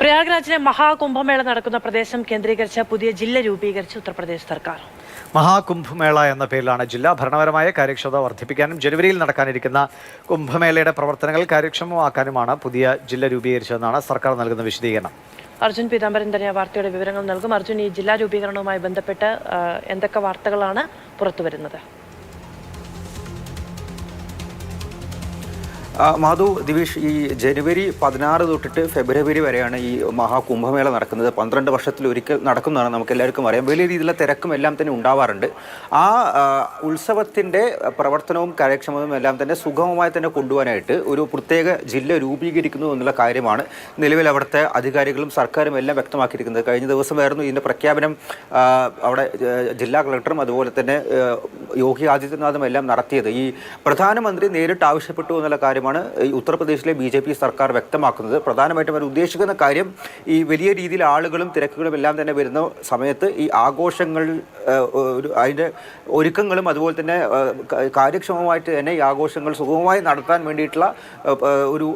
പ്രയാഗ്രാജിലെ മഹാകുംഭമേള നടക്കുന്ന പ്രദേശം കേന്ദ്രീകരിച്ച് പുതിയ ജില്ല രൂപീകരിച്ച് ഉത്തർപ്രദേശ് സർക്കാർ. മഹാകുംഭമേള എന്ന പേരിലാണ് ജില്ല ഭരണപരമായ കാര്യക്ഷമത വർദ്ധിപ്പിക്കാനും ജനുവരിയിൽ നടക്കാനിരിക്കുന്ന കുംഭമേളയുടെ പ്രവർത്തനങ്ങൾ കാര്യക്ഷമമാക്കാനുമാണ് പുതിയ ജില്ല രൂപീകരിച്ചതെന്നാണ് സർക്കാർ നൽകുന്ന വിശദീകരണം. അർജുൻ പീതാംബരൻ തന്നെ വാർത്തയുടെ വിവരങ്ങൾ നൽകും. അർജുൻ ഈ ജില്ലാ രൂപീകരണവുമായി ബന്ധപ്പെട്ട് എന്തൊക്കെ വാർത്തകളാണ് പുറത്തുവരുന്നത്? മാധു ദിവിഷ് ഈ ജനുവരി പതിനാറ് തൊട്ടിട്ട് ഫെബ്രുവരി വരെയാണ് ഈ മഹാകുംഭമേള നടക്കുന്നത്. പന്ത്രണ്ട് വർഷത്തിൽ ഒരിക്കൽ നടക്കുന്നതാണ് നമുക്ക് എല്ലാവർക്കും അറിയാം. വലിയ രീതിയിലുള്ള തിരക്കും എല്ലാം തന്നെ ഉണ്ടാവാറുണ്ട്. ആ ഉത്സവത്തിന്റെ പ്രവർത്തനവും കാര്യക്ഷമതയും എല്ലാം തന്നെ സുഗമമായി തന്നെ കൊണ്ടുപോകാനായിട്ട് ഒരു പ്രത്യേക ജില്ല രൂപീകരിക്കുന്നു എന്നുള്ള കാര്യമാണ് നിലവിൽ അവിടുത്തെ അധികാരികളും സർക്കാരും എല്ലാം വ്യക്തമാക്കിയിരിക്കുന്നത്. കഴിഞ്ഞ ദിവസമായിരുന്നു ഇതിന്റെ പ്രഖ്യാപനം അവിടെ ജില്ലാ കളക്ടറും അതുപോലെ തന്നെ യോഗി ആദിത്യനാഥും എല്ലാം നടത്തിയത്. ഈ പ്രധാനമന്ത്രി നേരിട്ട് ആവശ്യപ്പെട്ടു എന്നുള്ള കാര്യമാണ് ഈ ഉത്തർപ്രദേശിലെ ബി ജെ പി സർക്കാർ വ്യക്തമാക്കുന്നത്. പ്രധാനമായിട്ടും അവർ ഉദ്ദേശിക്കുന്ന കാര്യം ഈ വലിയ രീതിയിൽ ആളുകളും തിരക്കുകളും എല്ലാം തന്നെ വരുന്ന സമയത്ത് ഈ ആഘോഷങ്ങൾ അതിന്റെ ഒരുക്കങ്ങളും അതുപോലെ തന്നെ കാര്യക്ഷമമായിട്ട് തന്നെ ഈ ആഘോഷങ്ങൾ സുഗമമായി നടത്താൻ വേണ്ടിയിട്ടുള്ള ഒരു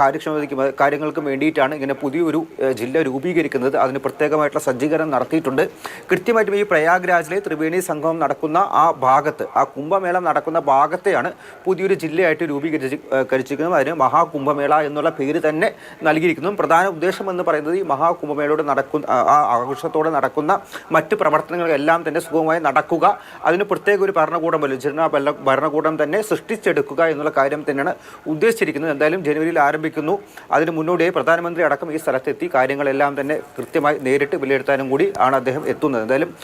കാര്യക്ഷമതയ്ക്ക് കാര്യങ്ങൾക്കും വേണ്ടിയിട്ടാണ് ഇങ്ങനെ പുതിയൊരു ജില്ല രൂപീകരിക്കുന്നത്. അതിന് പ്രത്യേകമായിട്ടുള്ള സജ്ജീകരണം നടത്തിയിട്ടുണ്ട്. കൃത്യമായിട്ടും ഈ പ്രയാഗ്രാജിലെ ത്രിവേണി സംഘം നടക്കുന്ന ആ ഭാഗത്ത്. ആ കുംഭമേള നടക്കുന്ന ഭാഗത്തെയാണ് പുതിയൊരു ജില്ലയായിട്ട് രൂപീകരിച്ച് കരിച്ചിരിക്കുന്നതും. അതിന് മഹാകുംഭമേള എന്നുള്ള പേര് തന്നെ നൽകിയിരിക്കുന്നു. പ്രധാന ഉദ്ദേശം എന്ന് പറയുന്നത് ഈ മഹാകുംഭമേളയോട് നടക്കുന്ന ആ- ആഘോഷത്തോടെ നടക്കുന്ന മറ്റ് പ്രവർത്തനങ്ങളെല്ലാം തന്നെ സുഗമമായി നടക്കുക. അതിന് പ്രത്യേക ഒരു ഭരണകൂടം വരും ജില്ലാ ഭരണ- ഭരണകൂടം തന്നെ സൃഷ്ടിച്ചെടുക്കുക എന്നുള്ള കാര്യം തന്നെയാണ് ഉദ്ദേശിച്ചിരിക്കുന്നത്. എന്തായാലും ജനുവരിയിൽ ആരംഭിക്കുന്നു. അതിന് മുന്നോടിയായി പ്രധാനമന്ത്രി അടക്കം ഈ സ്ഥലത്തെത്തി. കാര്യങ്ങളെല്ലാം തന്നെ കൃത്യമായി നേരിട്ട് വിലയിരുത്താനും കൂടി ആണ് അദ്ദേഹം എത്തുന്നത്. എന്തായാലും